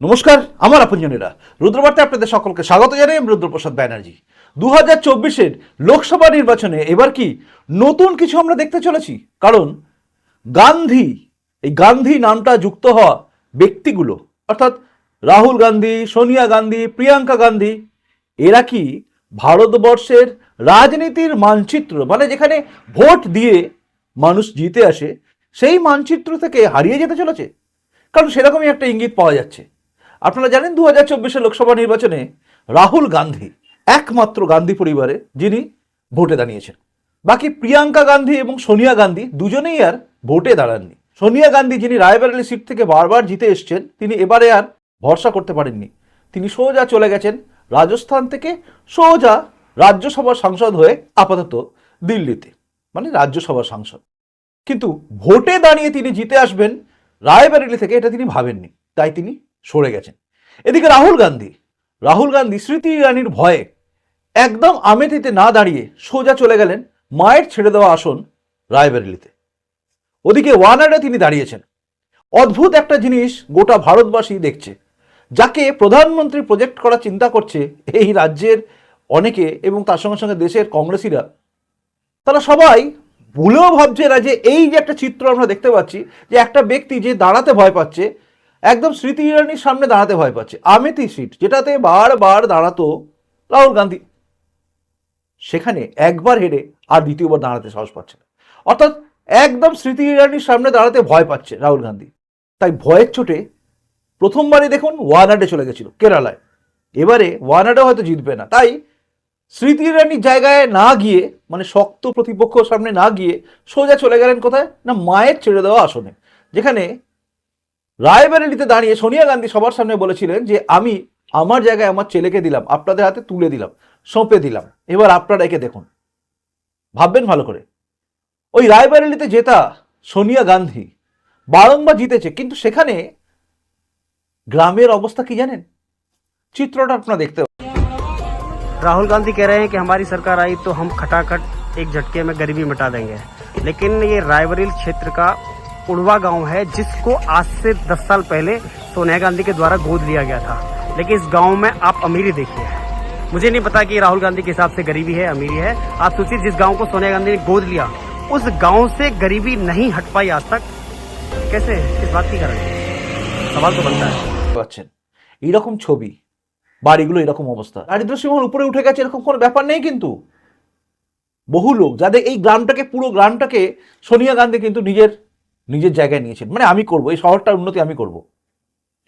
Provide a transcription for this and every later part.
নমস্কার, আমার আপনজনেরা। রুদ্রবার্তায় আপনাদের সকলকে স্বাগত জানাই আমি রুদ্রপ্রসাদ ব্যানার্জি। দু হাজার চব্বিশের লোকসভা নির্বাচনে এবার কি নতুন কিছু আমরা দেখতে চলেছি? কারণ গান্ধী, এই গান্ধী নামটা যুক্ত হওয়া ব্যক্তিগুলো, অর্থাৎ রাহুল গান্ধী, সোনিয়া গান্ধী, প্রিয়াঙ্কা গান্ধী, এরা কি ভারতবর্ষের রাজনীতির মানচিত্র মানে যেখানে ভোট দিয়ে মানুষ জিতে আসে, সেই মানচিত্র থেকে হারিয়ে যেতে চলেছে? কারণ সেরকমই একটা ইঙ্গিত পাওয়া যাচ্ছে। আপনারা জানেন দু হাজার চব্বিশে লোকসভা নির্বাচনে রাহুল গান্ধী, একমাত্র গান্ধী পরিবারে যিনি ভোটে দাঁড়িয়েছেন। বাকি প্রিয়াঙ্কা গান্ধী এবং সোনিয়া গান্ধী দুজনেই আর ভোটে দাঁড়াননি। সোনিয়া গান্ধী যিনি রায়বেরেলি সিট থেকে বারবার জিতে এসছেন, তিনি এবারে আর ভরসা করতে পারেননি। তিনি সোজা চলে গেছেন রাজস্থান থেকে, সোজা রাজ্যসভার সাংসদ হয়ে আপাতত দিল্লিতে মানে রাজ্যসভার সাংসদ। কিন্তু ভোটে দাঁড়িয়ে তিনি জিতে আসবেন রায়বেরেলি থেকে, এটা তিনি ভাবেননি। তাই তিনি সরে গেছেন। এদিকে রাহুল গান্ধী রাহুল গান্ধী স্মৃতি ইরানির ভয়ে একদম আমেথিতে না দাঁড়িয়ে সোজা চলে গেলেন মায়ের ছেড়ে দেওয়া আসন রায়বেরেলিতে। ওদিকে ওয়ানাডে তিনি দাঁড়িয়েছেন। অদ্ভুত একটা জিনিস গোটা ভারতবাসী দেখছে, যাকে প্রধানমন্ত্রী প্রজেক্ট করার চিন্তা করছে এই রাজ্যের অনেকে এবং তার সঙ্গে সঙ্গে দেশের কংগ্রেসিরা। তারা সবাই ভুলেও ভাবছে না যে এই যে একটা চিত্র আমরা দেখতে পাচ্ছি, যে একটা ব্যক্তি যে দাঁড়াতে ভয় পাচ্ছে একদম স্মৃতি ইরানির সামনে দাঁড়াতে ভয় পাচ্ছে। আমেথি সিট, যেটাতে বারবার দাঁড়াতো রাহুল গান্ধী। সেখানে একবার হেরে আর দ্বিতীয়বার দাঁড়াতে সাহস পাচ্ছে না। অর্থাৎ একদম স্মৃতি ইরানির সামনে দাঁড়াতে ভয় পাচ্ছে রাহুল গান্ধী। তাই ভয়ের চোটে প্রথমবারই দেখুন ওয়ানাডে চলে গেছিল, কেরালায়। এবারে ওয়ানাডে হয়তো জিতবে না। তাই স্মৃতি ইরানির জায়গায় না গিয়ে মানে শক্ত প্রতিপক্ষ সামনে না গিয়ে সোজা চলে গেলেন কোথায়? না মায়ের ছেড়ে দেওয়া আসনে, যেখানে রায়বেরেলিতে দাঁড়িয়ে সোনিয়া গান্ধী সবার সামনে বলেছিলেন যে আমি আমার জায়গায় আমার ছেলেকে দিলাম আপনাদের হাতে তুলে দিলাম সঁপে দিলাম এবার আপনারা একে দেখুন ভাববেন ভালো করে ওই রায়বেরেলিতে জেতা সোনিয়া গান্ধী বারংবার জিতেছে কিন্তু সেখানে গ্রামের অবস্থা কি জানেন চিত্রটা আপনারা দেখতে राहुल गांधी कह रहे हैं कि हमारी सरकार आई तो हम खटाखट एक झटके में गरीबी मिटा देंगे लेकिन ये रायबरेली क्षेत्र का उड़वा गांव है जिसको आज से 10 साल पहले सोनिया गांधी के द्वारा गोद लिया गया था लेकिन इस गांव में आप अमीरी देखिए मुझे नहीं पता कि राहुल गांधी के हिसाब से गरीबी है अमीरी है आप सोचिए जिस गांव को सोनिया गांधी ने गोद लिया उस गांव से गरीबी नहीं हट पाई आज तक कैसे किस बात की कारण सवाल तो बनता है পাচ্ছেন এইরকম ছবি বাড়িগুলো এরকম অবস্থা দারিদ্র সীমার উপরে উঠে গেছে এরকম কোনো ব্যাপার নেই কিন্তু বহু লোক যাদের এই গ্রামটাকে পুরো গ্রামটাকে সোনিয়া গান্ধী কিন্তু নিজের নিজের জায়গায় নিয়েছেন। মানে আমি করব, এই শহরটার উন্নতি আমি করব।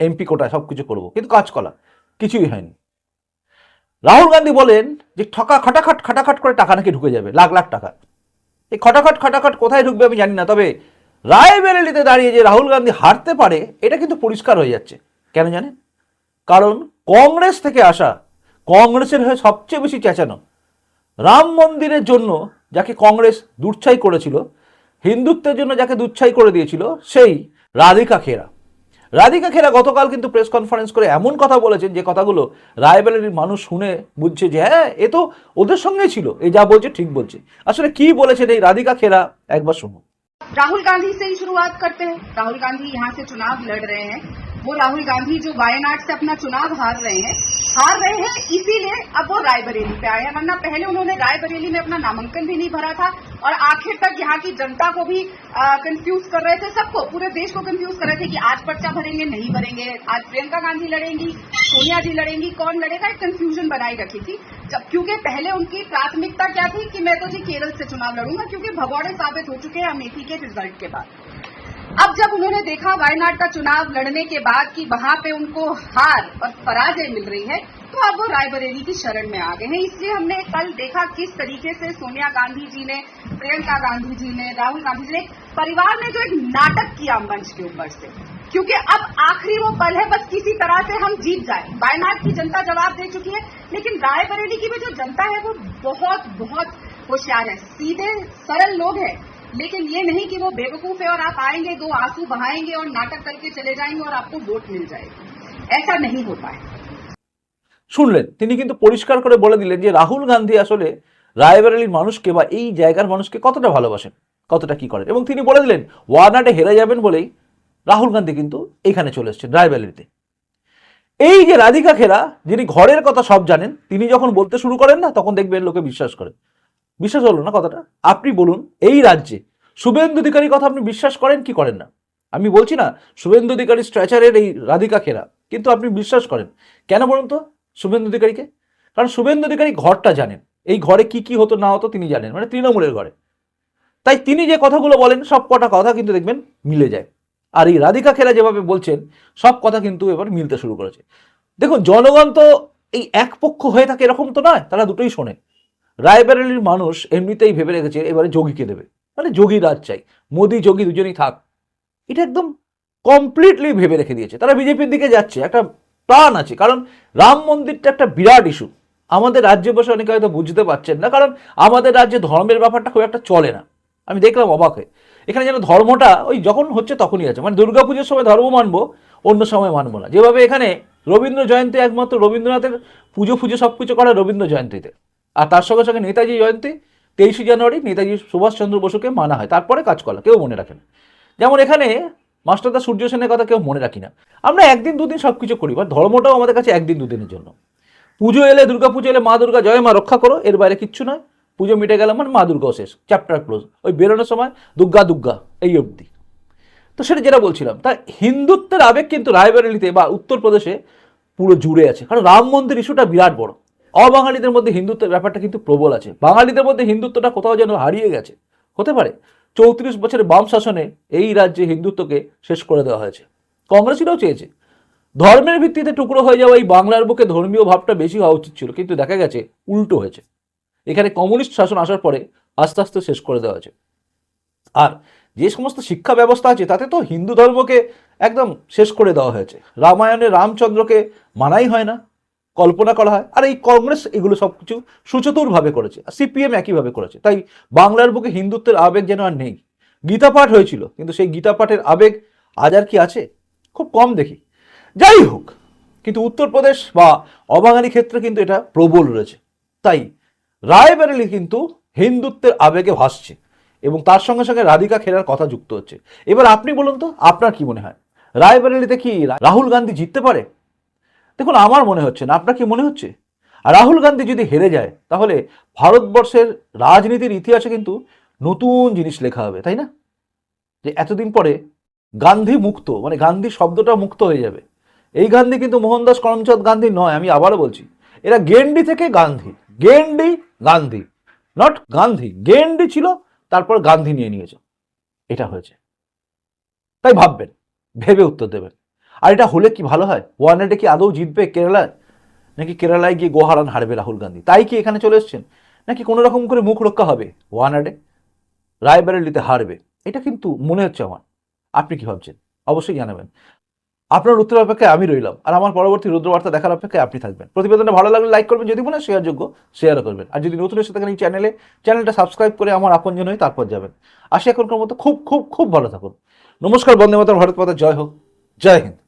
এমপি কোটায় সব কিছু করব, কিন্তু কাজ কলা, কিছুই হয়নি। রাহুল গান্ধী বলেন যে ঠকা খটাখট, খাটাখাট করে টাকা নাকি ঢুকে যাবে, লাখ লাখ টাকা। এই খটাখট খটাখট কোথায় ঢুকবে আমি জানি না, তবে রায়বেরেলিতে দাঁড়িয়ে যে রাহুল গান্ধী হারতে পারে, এটা কিন্তু পরিষ্কার হয়ে যাচ্ছে। কেন জানেন? কারণ কংগ্রেস থেকে আসা কংগ্রেসের হয়ে সবচেয়ে বেশি চেঁচানো রাম মন্দিরের জন্য যাকে কংগ্রেস দুচ্ছাই করেছিল হিন্দুত্বের জন্য যাকে দুচ্ছাই করে দিয়েছিল সেই রাধিকা খেরা রাধিকা খেরা গতকাল কিন্তু প্রেস কনফারেন্স করে এমন কথা বলেছেন যে কথাগুলো রায়বেরেলির মানুষ শুনে বুঝছে যে হ্যাঁ এ তো ওদের সঙ্গেই ছিল এই যা বলছে ঠিক বলছে আসলে কি বলেছেন এই রাধিকা খেরা একবার শুনুন राहुल गांधी से ही शुरुआत करते हैं राहुल गांधी यहाँ से चुनाव लड़ रहे हैं वो राहुल गांधी जो वायनाड से अपना चुनाव हार रहे हैं, हार रहे हैं, इसीलिए अब वो रायबरेली पे आए हैं। वरना पहले उन्होंने रायबरेली में अपना नामांकन भी नहीं भरा था और आखिर तक यहाँ की जनता को भी कंफ्यूज कर रहे थे सबको, पूरे देश को कंफ्यूज कर रहे थे कि आज पर्चा भरेंगे, नहीं भरेंगे, आज प्रियंका गांधी लड़ेंगी, सोनिया जी लड़ेंगी, कौन लड़ेगा? एक कंफ्यूजन बनाई रखी थी। जब, क्योंकि पहले उनकी प्राथमिकता क्या थी कि मैं तो जी केरल से चुनाव लड़ूँगा, क्योंकि भगौड़े साबित हो चुके हैं अमेठी के रिज़ल्ट के बाद। अब जब उन्होंने देखा वायनाड का चुनाव लड़ने के बाद कि वहाँ पे उनको हार और पराजय मिल रही है तो अब वो रायबरेली की शरण में आ गए हैं। इसलिए हमने कल देखा किस तरीके से सोनिया गांधी जी ने, प्रियंका गांधी जी ने, राहुल गांधी जी ने परिवार ने जो एक नाटक किया मंच के ऊपर से। क्योंकि अब आखिरी वो पल है, बस किसी तरह से हम जीत जाए। वायनाड की जनता जवाब दे चुकी है, लेकिन रायबरेली की भी जो जनता है, वो बहुत बहुत होशियार है। सीधे सरल लोग हैं लेकिन ये नहीं कि वो बेवकूफ है और आप आएंगे दो आंसू बहाएंगे और नाटक करके चले जाएंगे और आपको वोट मिल जाएगी ऐसा नहीं होता है শুনলেন তিনি কিন্তু পরিষ্কার করে বলে দিলেন যে রাহুল গান্ধী আসলে রায়বেরেলির মানুষকে বা এই জায়গার মানুষকে কতটা ভালোবাসেন কতটা কি করেন এবং তিনি বলে দিলেন ওয়ানাডে হেরে যাবেন বলেই রাহুল গান্ধী কিন্তু এখানে চলে এসেছেন রায়বেরেলিতে এই যে রাধিকা খেরা যিনি ঘরের কথা সব জানেন তিনি যখন বলতে শুরু করেন না তখন দেখবেন লোকে বিশ্বাস করে বিশ্বাস হলো না কথাটা? আপনি বলুন, এই রাজ্যে শুভেন্দু অধিকারীর কথা আপনি বিশ্বাস করেন কি করেন না? আমি বলছি না, শুভেন্দু অধিকারী স্ট্রেচারের এই রাধিকা খেরা, কিন্তু আপনি বিশ্বাস করেন। কেন বলুন তো শুভেন্দু অধিকারীকে? কারণ শুভেন্দু অধিকারী ঘরটা জানেন। এই ঘরে কি কি হতো, না হতো তিনি জানেন মানে তৃণমূলের ঘরে। তাই তিনি যে কথাগুলো বলেন, সব কটা কথা কিন্তু দেখবেন মিলে যায়। আর এই রাধিকা খেলা যেভাবে বলছেন, সব কথা কিন্তু এবার মিলতে শুরু করেছে। দেখুন, জনগণ তো এই এক পক্ষ হয়ে থাকে এরকম তো নয়, তারা দুটোই শোনে। রায়বেরেলির মানুষ এমনিতেই ভেবে রেখেছে, এবারে যোগীকে দেবে। মানে যোগী রাজ চাই। মোদি, যোগী দুজনেই থাক। এটা একদম কমপ্লিটলি ভেবে রেখে দিয়েছে। তারা বিজেপির দিকে যাচ্ছে। একটা প্রাণ আছে। কারণ রাম মন্দিরটা একটা বিরাট ইস্যু আমাদের রাজ্যে বসে অনেকে হয়তো বুঝতে পারছেন না। কারণ আমাদের রাজ্যে ধর্মের ব্যাপারটা খুব একটা চলে না। আমি দেখলাম অবাক হয়ে। এখানে যেন ধর্মটা ওই যখন হচ্ছে তখনই আছে। মানে দুর্গাপুজোর সময় ধর্ম মানবো, অন্য সময় মানবো না। যেভাবে এখানে রবীন্দ্র জয়ন্তী একমাত্র রবীন্দ্রনাথের পুজো ফুজো সব কিছু করা রবীন্দ্র জয়ন্তীতে। আর তার সঙ্গে সঙ্গে নেতাজি জয়ন্তী তেইশে জানুয়ারি নেতাজি সুভাষচন্দ্র বসুকে মানা হয়। তারপরে কাজ করা, কেউ মনে রাখে না। যেমন এখানে মাস্টারদা সূর্য সেনের কথা কেউ মনে রাখি না। আমরা একদিন দুদিন সব কিছু করি বা ধর্মটাও আমাদের কাছে একদিন দুদিনের জন্য। পুজো এলে, দুর্গা পুজো এলে মা দুর্গা জয়, মা রক্ষা করো, এর বাইরে কিচ্ছু নয়। পুজো মিটে গেল মানে মা দুর্গাও শেষ চ্যাপ্টার ক্লোজ ওই বেরোনোর সময় দুর্গা দুর্গা, এই অবধি। তো সেটা যেটা বলছিলাম, তা হিন্দুত্বের আবেগ কিন্তু রায়বেরেলিতে বা উত্তরপ্রদেশে পুরো জুড়ে আছে। কারণ রাম মন্দির ইস্যুটা বিরাট বড়। অবাঙালিদের মধ্যে হিন্দুত্বের ব্যাপারটা কিন্তু প্রবল আছে। বাঙালিদের মধ্যে হিন্দুত্বটা কোথাও যেন হারিয়ে গেছে। হতে পারে, চৌত্রিশ বছরের বাম শাসনে এই রাজ্যে হিন্দুত্বকে শেষ করে দেওয়া হয়েছে। কংগ্রেসিরাও চেয়েছে। ধর্মের ভিত্তিতে টুকরো হয়ে যাওয়া এই বাংলার বুকে ধর্মীয় ভাবটা বেশি হওয়া উচিত ছিল, কিন্তু দেখা গেছে উল্টো হয়েছে। এখানে কমিউনিস্ট শাসন আসার পরে আস্তে আস্তে শেষ করে দেওয়া হয়েছে। আর যে সমস্ত শিক্ষা ব্যবস্থা আছে, তাতে তো হিন্দু ধর্মকে একদম শেষ করে দেওয়া হয়েছে। রামায়ণে রামচন্দ্রকে মানাই হয় না। কল্পনা করা হয়। আর এই কংগ্রেস এগুলো সব কিছু সুচতুরভাবে করেছে। আর সিপিএম একইভাবে করেছে। তাই বাংলার বুকে হিন্দুত্বের আবেগ যেন আর নেই। গীতা পাঠ হয়েছিল, কিন্তু সেই গীতা পাঠের আবেগ আজ আর কি আছে? খুব কম দেখি। যাই হোক, কিন্তু উত্তরপ্রদেশ বা অবাঙালি ক্ষেত্রে কিন্তু এটা প্রবল রয়েছে। তাই রায়বেরেলি কিন্তু হিন্দুত্বের আবেগে ভাসছে এবং তার সঙ্গে সঙ্গে রাধিকা খেরার কথা যুক্ত হচ্ছে। এবার আপনি বলুন তো, আপনার কি মনে হয়? রায়বেরেলিতে কি রাহুল গান্ধী জিততে পারে? দেখুন, আমার মনে হচ্ছে না, আপনার কি মনে হচ্ছে? রাহুল গান্ধী যদি হেরে যায়, তাহলে ভারতবর্ষের রাজনীতির ইতিহাসে কিন্তু নতুন জিনিস লেখা হবে, তাই না? যে এতদিন পরে গান্ধী মুক্ত মানে গান্ধী শব্দটা মুক্ত হয়ে যাবে। এই গান্ধী কিন্তু মোহনদাস করমচাঁদ গান্ধী নয়, আমি আবারও বলছি, এরা গেন্ডি থেকে গান্ধী, গেন্ডি গান্ধী নট গান্ধী, গেন্ডি ছিল, তারপর গান্ধী নিয়ে নিয়েছে, এটা হয়েছে। তাই ভাববেন, ভেবে উত্তর দেবেন। আর এটা হলে কি ভালো হয়? ওয়ান ডে কি আদৌ জিতবে কেরালায়? নাকি কেরালায় গিয়ে গোহারান হারবে রাহুল গান্ধী? তাই কি এখানে চলে এসছেন? নাকি কোনো রকম করে মুখ রক্ষা হবে? ওয়ান ডে রায়বেরেলিতে হারবে। এটা কিন্তু মনে হচ্ছে আমার। আপনি কি ভাবছেন? অবশ্যই জানাবেন। আপনার উত্তর অপেক্ষায় আমি রইলাম। আর আমার পরবর্তী রুদ্রবার্তা দেখার অপেক্ষায় আপনি থাকবেন। প্রতিবেদনটা ভালো লাগলে লাইক করবেন, যদি মনে হয় শেয়ার যোগ্য শেয়ারও করবেন। আর যদি নতুন এসে থাকেন এই চ্যানেলে, চ্যানেলটা সাবস্ক্রাইব করে আমার আপনজন হয়ে তারপর যাবেন। আসি এখনকার মতো খুব খুব খুব ভালো থাকুন। নমস্কার, বন্দে মাতার ভারত মাতা, জয় হোক। জয় হিন্দ।